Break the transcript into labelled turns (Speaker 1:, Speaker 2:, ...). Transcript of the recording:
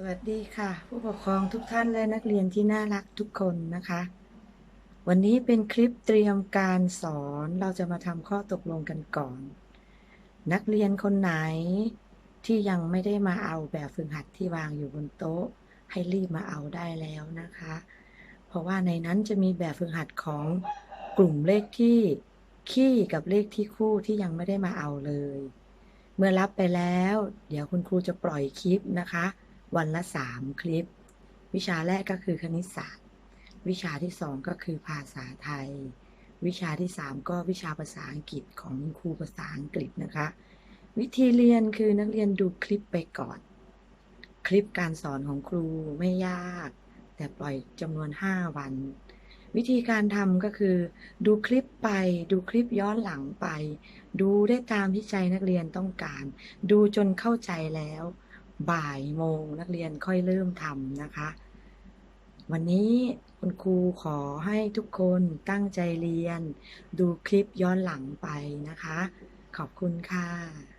Speaker 1: สวัสดีค่ะ ผู้ปกครองทุกท่านและนักเรียนที่น่ารักทุกคนนะคะ วันนี้เป็นคลิปเตรียมการสอนเราจะมาทำข้อตกลงกันก่อน นักเรียนคนไหนที่ยังไม่ได้มาเอาแบบฝึกหัดที่วางอยู่บนโต๊ะ ให้รีบมาเอาได้แล้วนะคะ เพราะว่าในนั้นจะมีแบบฝึกหัดของกลุ่มเลขที่คี่กับเลขที่คู่ที่ยังไม่ได้มาเอาเลย เมื่อรับไปแล้ว เดี๋ยวคุณครูจะปล่อยคลิปนะคะ วันละ3คลิป วิชาแรกก็คือคณิตศาสตร์ วิชาที่2ก็คือภาษาไทย วิชาที่3ก็วิชาภาษาอังกฤษของคุณครูภาษาอังกฤษนะคะ วิธีเรียนคือนักเรียนดูคลิปไปก่อน คลิปการสอนของครูไม่ยาก แต่ปล่อยจำนวน 5 วัน วิธีการทำก็คือ ดูคลิปไป ดูคลิปย้อนหลังไป ดูได้ตามที่ใจนักเรียนต้องการ ดูจนเข้าใจแล้ว บ่ายโมงนักเรียนค่อยเริ่มทำนะคะ วันนี้คุณครูขอให้ทุกคนตั้งใจเรียน ดูคลิปย้อนหลังไปนะคะ ขอบคุณค่ะ